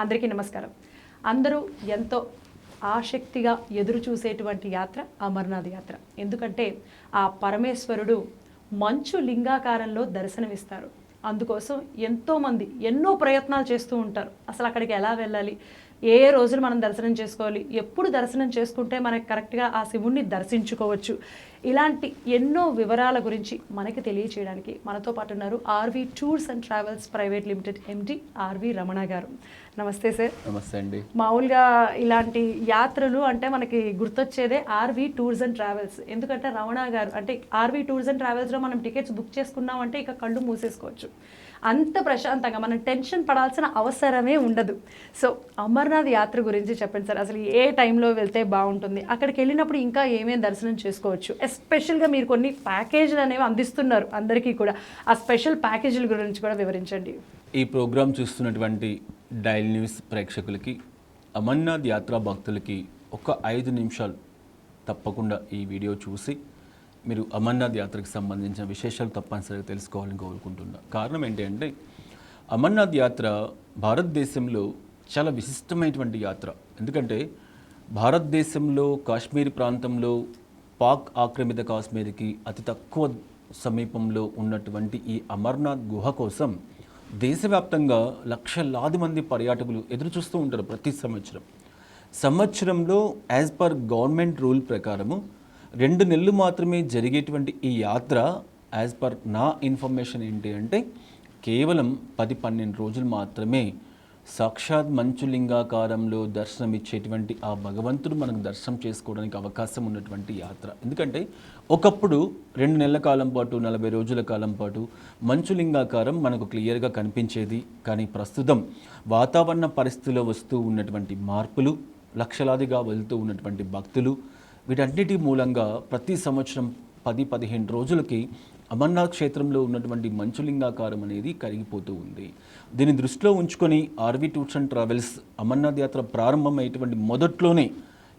అందరికీ నమస్కారం. అందరూ ఎంతో ఆసక్తిగా ఎదురు చూసేటువంటి యాత్ర అమర్నాథ్ యాత్ర. ఎందుకంటే ఆ పరమేశ్వరుడు మంచు లింగాకారంలో దర్శనమిస్తారు. అందుకోసం ఎంతోమంది ఎన్నో ప్రయత్నాలు చేస్తూ ఉంటారు. అసలు అక్కడికి ఎలా వెళ్ళాలి? ఏ ఏ రోజులు మనం దర్శనం చేసుకోవాలి? ఎప్పుడు దర్శనం చేసుకుంటే మనకి కరెక్ట్గా ఆ శివుణ్ణి దర్శించుకోవచ్చు? ఇలాంటి ఎన్నో వివరాల గురించి మనకి తెలియచేయడానికి మనతో పాటు ఉన్నారు RV tours and travels private limited MD RV Ramana garu. నమస్తే సార్ నమస్తే అండి. మామూలుగా ఇలాంటి యాత్రలు అంటే మనకి గుర్తొచ్చేదే ఆర్వి టూర్స్ అండ్ ట్రావెల్స్. ఎందుకంటే రమణ గారు అంటే ఆర్వి టూర్స్ అండ్ ట్రావెల్స్లో మనం టికెట్స్ బుక్ చేసుకున్నామంటే ఇక కళ్ళు మూసేసుకోవచ్చు. అంత ప్రశాంతంగా మనం టెన్షన్ పడాల్సిన అవసరమే ఉండదు. సో అమర్నాథ్ యాత్ర గురించి చెప్పండి సార్ అసలు ఏ టైంలో వెళ్తే బాగుంటుంది? అక్కడికి వెళ్ళినప్పుడు ఇంకా ఏమేమి దర్శనం చేసుకోవచ్చు? ఎస్పెషల్గా మీరు కొన్ని ప్యాకేజీలు అనేవి అందిస్తున్నారు అందరికీ కూడా. ఆ స్పెషల్ ప్యాకేజీల గురించి కూడా వివరించండి. ఈ ప్రోగ్రాం చూస్తున్నటువంటి డైల్ న్యూస్ ప్రేక్షకులకి అమర్నాథ్ యాత్రా భక్తులకి ఒక ఐదు నిమిషాలు తప్పకుండా ఈ వీడియో చూసి మీరు అమర్నాథ్ యాత్రకు సంబంధించిన విశేషాలు తప్పనిసరిగా తెలుసుకోవాలని కోరుకుంటున్నా. కారణం ఏంటంటే అమర్నాథ్ యాత్ర భారతదేశంలో చాలా విశిష్టమైనటువంటి యాత్ర. ఎందుకంటే భారతదేశంలో కాశ్మీర్ ప్రాంతంలో పాక్ ఆక్రమిత కాశ్మీర్కి అతి తక్కువ సమీపంలో ఉన్నటువంటి ఈ అమర్నాథ్ గుహ కోసం దేశవ్యాప్తంగా లక్షలాది మంది పర్యాటకులు ఎదురు చూస్తూ ఉంటారు ప్రతి సంవత్సరం. సంవత్సరంలో యాజ్ పర్ గవర్నమెంట్ రూల్ ప్రకారము రెండు నెలలు మాత్రమే జరిగేటువంటి ఈ యాత్ర యాజ్ పర్ నా ఇన్ఫర్మేషన్ ఏంటి అంటే కేవలం పది పన్నెండు రోజులు మాత్రమే సాక్షాత్ మంచులింగాకారంలో దర్శనం ఇచ్చేటువంటి ఆ భగవంతుడు మనకు దర్శనం చేసుకోవడానికి అవకాశం ఉన్నటువంటి యాత్ర. ఎందుకంటే ఒకప్పుడు రెండు నెలల కాలం పాటు నలభై రోజుల కాలం పాటు మంచులింగాకారం మనకు క్లియర్గా కనిపించేది. కానీ ప్రస్తుతం వాతావరణ పరిస్థితుల్లో వస్తూ ఉన్నటువంటి మార్పులు లక్షలాదిగా వెళ్తూ ఉన్నటువంటి భక్తులు వీటన్నిటి మూలంగా ప్రతి సంవత్సరం పది పదిహేను రోజులకి అమర్నాథ్ క్షేత్రంలో ఉన్నటువంటి మంచులింగాకారం అనేది కరిగిపోతూ ఉంది. దీన్ని దృష్టిలో ఉంచుకొని RV tours and travels Amarnath యాత్ర ప్రారంభమయ్యేటువంటి మొదట్లోనే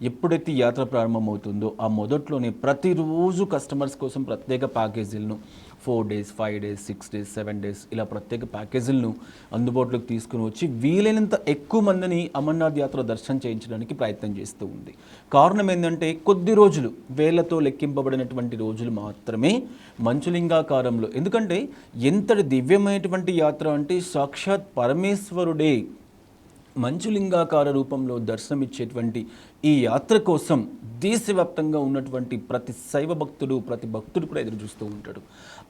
ఎప్పుడైతే యాత్ర ప్రారంభమవుతుందో ఆ మొదట్లోనే ప్రతిరోజు కస్టమర్స్ కోసం ప్రత్యేక ప్యాకేజీలను four days five days six days seven days ఇలా ప్రత్యేక ప్యాకేజీలను అందుబాటులోకి తీసుకుని వచ్చి వీలైనంత ఎక్కువ మందిని అమర్నాథ్ యాత్ర దర్శనం చేయించడానికి ప్రయత్నం చేస్తూ ఉంది. కారణం ఏంటంటే కొద్ది రోజులు వేలతో లెక్కింపబడినటువంటి రోజులు మాత్రమే మంచులింగాకారంలో. ఎందుకంటే ఎంతటి దివ్యమైనటువంటి యాత్ర అంటే సాక్షాత్ పరమేశ్వరుడే మంచులింగాకార రూపంలో దర్శనమిచ్చేటువంటి ఈ యాత్ర కోసం దేశవ్యాప్తంగా ఉన్నటువంటి ప్రతి శైవ భక్తుడు ప్రతి భక్తుడు కూడా ఎదురు చూస్తూ ఉంటాడు.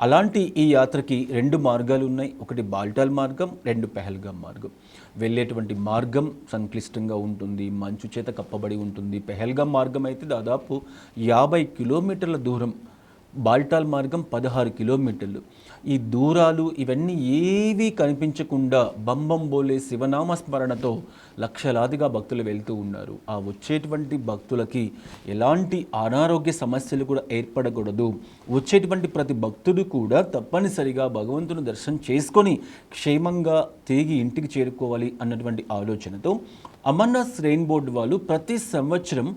అలాంటి ఈ యాత్రకి రెండు మార్గాలు ఉన్నాయి. ఒకటి బాల్టాల్ మార్గం రెండు పెహల్గాం మార్గం. వెళ్ళేటువంటి మార్గం సంక్లిష్టంగా ఉంటుంది మంచు చేత కప్పబడి ఉంటుంది. పెహల్గాం మార్గం అయితే దాదాపు యాభై కిలోమీటర్ల దూరం బాల్టాల్ మార్గం పదహారు కిలోమీటర్లు. ఈ దూరాలు ఇవన్నీ ఏవీ కనిపించకుండా బంబం బోలే శివనామ స్మరణతో లక్షలాదిగా భక్తులు వెళ్తూ ఉన్నారు. ఆ వచ్చేటువంటి భక్తులకి ఎలాంటి అనారోగ్య సమస్యలు కూడా ఏర్పడకూడదు. వచ్చేటువంటి ప్రతి భక్తుడు కూడా తప్పనిసరిగా భగవంతుని దర్శనం చేసుకొని క్షేమంగా తిరిగి ఇంటికి చేరుకోవాలి అన్నటువంటి ఆలోచనతో అమర్నాథ్ రెయిన్ బోర్డు వాళ్ళు ప్రతి సంవత్సరం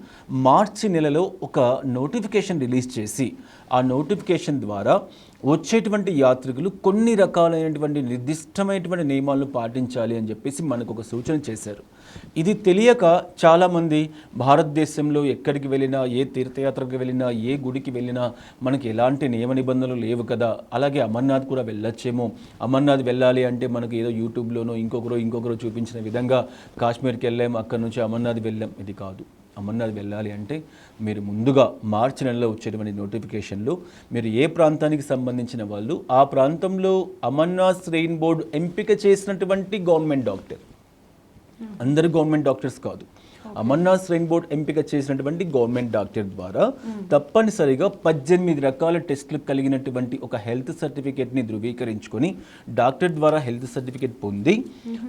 మార్చి నెలలో ఒక నోటిఫికేషన్ రిలీజ్ చేసి ఆ నోటిఫికేషన్ ద్వారా వచ్చేటువంటి యాత్రికులు కొన్ని రకాలైనటువంటి నిర్దిష్టమైనటువంటి నియమాలను పాటించాలి అని చెప్పేసి మనకు ఒక సూచన చేశారు. ఇది తెలియక చాలామంది భారతదేశంలో ఎక్కడికి వెళ్ళినా ఏ తీర్థయాత్రకు వెళ్ళినా ఏ గుడికి వెళ్ళినా మనకి ఎలాంటి నియమ నిబంధనలు లేవు కదా. అలాగే అమర్నాథ్ కూడా వెళ్ళొచ్చేమో. అమర్నాథ్ వెళ్ళాలి అంటే మనకి ఏదో యూట్యూబ్లోనో ఇంకొకరు ఇంకొకరు చూపించిన విధంగా కాశ్మీర్కి వెళ్ళాం అక్కడ నుంచి అమర్నాథ్ వెళ్ళాం. ఇది కాదు. అమర్నాథ్ వెళ్ళాలి అంటే మీరు ముందుగా మార్చి నెలలో వచ్చేటువంటి నోటిఫికేషన్లో మీరు ఏ ప్రాంతానికి సంబంధించిన వాళ్ళు ఆ ప్రాంతంలో అమర్నాథ్ రెయిన్ బోర్డు ఎంపిక చేసినటువంటి గవర్నమెంట్ డాక్టర్. అందరు గవర్నమెంట్ డాక్టర్స్ కాదు. అమర్నాథ్ రెయిన్ బోర్డ్ ఎంపిక చేసినటువంటి గవర్నమెంట్ డాక్టర్ ద్వారా తప్పనిసరిగా పద్దెనిమిది రకాల టెస్టులు కలిగినటువంటి ఒక హెల్త్ సర్టిఫికేట్ని ధృవీకరించుకొని డాక్టర్ ద్వారా హెల్త్ సర్టిఫికేట్ పొంది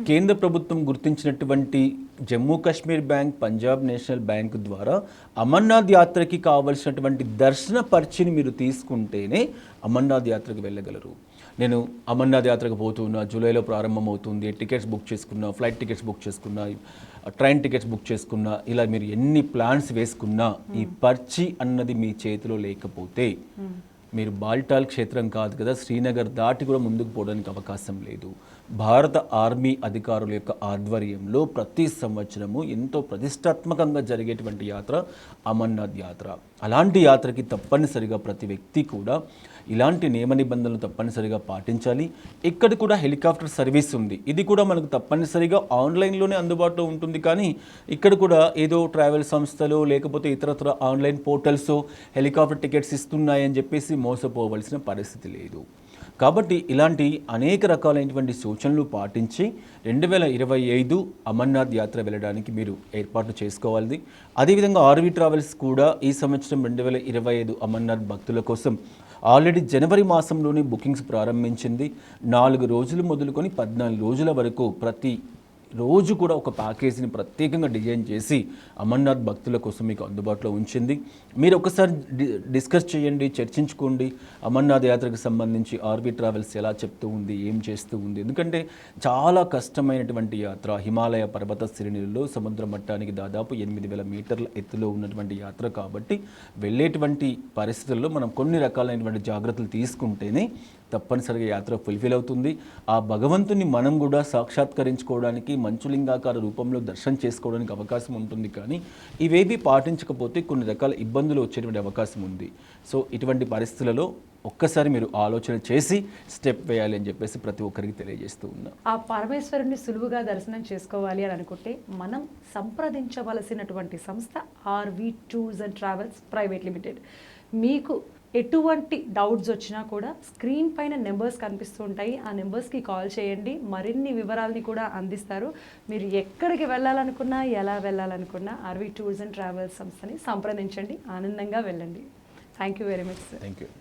కేంద్ర ప్రభుత్వం గుర్తించినటువంటి Jammu Kashmir bank Punjab national bank ద్వారా అమర్నాథ్ యాత్రకి కావలసినటువంటి దర్శన పర్చిని మీరు తీసుకుంటేనే అమర్నాథ్ యాత్రకు వెళ్ళగలరు. నేను అమర్నాథ్ యాత్రకు పోతున్నా జూలైలో ప్రారంభమవుతుంది టికెట్స్ బుక్ చేసుకున్నా ఫ్లైట్ టికెట్స్ బుక్ చేసుకున్నా ట్రైన్ టికెట్స్ బుక్ చేసుకున్నా ఇలా మీరు ఎన్ని ప్లాన్స్ వేసుకున్నా ఈ పర్చి అన్నది మీ చేతిలో లేకపోతే మీరు బాల్టాల్ క్షేత్రం కాదు కదా శ్రీనగర్ దాటి కూడా ముందుకు పోవడానికి అవకాశం లేదు. భారత ఆర్మీ అధికారుల యొక్క ఆధ్వర్యంలో ప్రతి సంవత్సరము ఎంతో ప్రతిష్టాత్మకంగా జరిగేటువంటి యాత్ర అమర్నాథ్ యాత్ర. అలాంటి యాత్రకి తప్పనిసరిగా ప్రతి వ్యక్తి కూడా ఇలాంటి నియమ నిబంధనలు తప్పనిసరిగా పాటించాలి. ఇక్కడ కూడా హెలికాప్టర్ సర్వీస్ ఉంది. ఇది కూడా మనకు తప్పనిసరిగా ఆన్లైన్లోనే అందుబాటులో ఉంటుంది. కానీ ఇక్కడ కూడా ఏదో ట్రావెల్ సంస్థలు లేకపోతే ఇతరత్ర ఆన్లైన్ పోర్టల్స్ హెలికాప్టర్ టికెట్స్ ఇస్తున్నాయని చెప్పేసి మోసపోవలసిన పరిస్థితి లేదు. కాబట్టి ఇలాంటి అనేక రకాలైనటువంటి సూచనలు పాటించి రెండు వేల ఇరవై ఐదు అమర్నాథ్ యాత్ర వెళ్ళడానికి మీరు ఏర్పాటు చేసుకోవాలి. అదేవిధంగా ఆర్వీ ట్రావెల్స్ కూడా ఈ సంవత్సరం రెండు వేల ఇరవై ఐదు అమర్నాథ్ భక్తుల కోసం ఆల్రెడీ జనవరి మాసంలోనే బుకింగ్స్ ప్రారంభించింది. నాలుగు రోజులు మొదలుకొని పద్నాలుగు రోజుల వరకు ప్రతి రోజు కూడా ఒక ప్యాకేజీని ప్రత్యేకంగా డిజైన్ చేసి అమర్నాథ్ భక్తుల కోసం మీకు అందుబాటులో ఉంచింది. మీరు ఒకసారి డిస్కస్ చేయండి చర్చించుకోండి. అమర్నాథ్ యాత్రకు సంబంధించి ఆర్బీ ట్రావెల్స్ ఎలా చెప్తూ ఉంది ఏం చేస్తూ ఉంది. ఎందుకంటే చాలా కష్టమైనటువంటి యాత్ర హిమాలయ పర్వత శ్రేణులలో సముద్ర మట్టానికి దాదాపు ఎనిమిది వేల మీటర్ల ఎత్తులో ఉన్నటువంటి యాత్ర కాబట్టి వెళ్ళేటువంటి పరిస్థితుల్లో మనం కొన్ని రకాలైనటువంటి జాగ్రత్తలు తీసుకుంటేనే తప్పనిసరిగా యాత్ర ఫుల్ఫిల్ అవుతుంది. ఆ భగవంతుని మనం కూడా సాక్షాత్కరించుకోవడానికి మంచులింగాకార రూపంలో దర్శనం చేసుకోవడానికి అవకాశం ఉంటుంది కానీ ఇవేవి పాటించకపోతే కొన్ని రకాల ఇబ్బందులు వచ్చేటువంటి అవకాశం ఉంది. సో ఇటువంటి పరిస్థితులలో ఒక్కసారి మీరు ఆలోచన చేసి స్టెప్ వేయాలి అని చెప్పేసి ప్రతి ఒక్కరికి తెలియజేస్తూ ఉన్నా. ఆ పరమేశ్వరుని సులువుగా దర్శనం చేసుకోవాలి అని అనుకుంటే మనం సంప్రదించవలసినటువంటి సంస్థ RV tours and travels private limited. మీకు ఎటువంటి డౌట్స్ వచ్చినా కూడా స్క్రీన్ పైన నెంబర్స్ కనిపిస్తుంటాయి ఆ నెంబర్స్కి కాల్ చేయండి. మరిన్ని వివరాలని కూడా అందిస్తారు. మీరు ఎక్కడికి వెళ్ళాలనుకున్నా ఎలా వెళ్ళాలనుకున్నా అరవి టూర్స్ అండ్ ట్రావెల్స్ సంస్థని సంప్రదించండి. ఆనందంగా వెళ్ళండి. Thank you very much sir thank you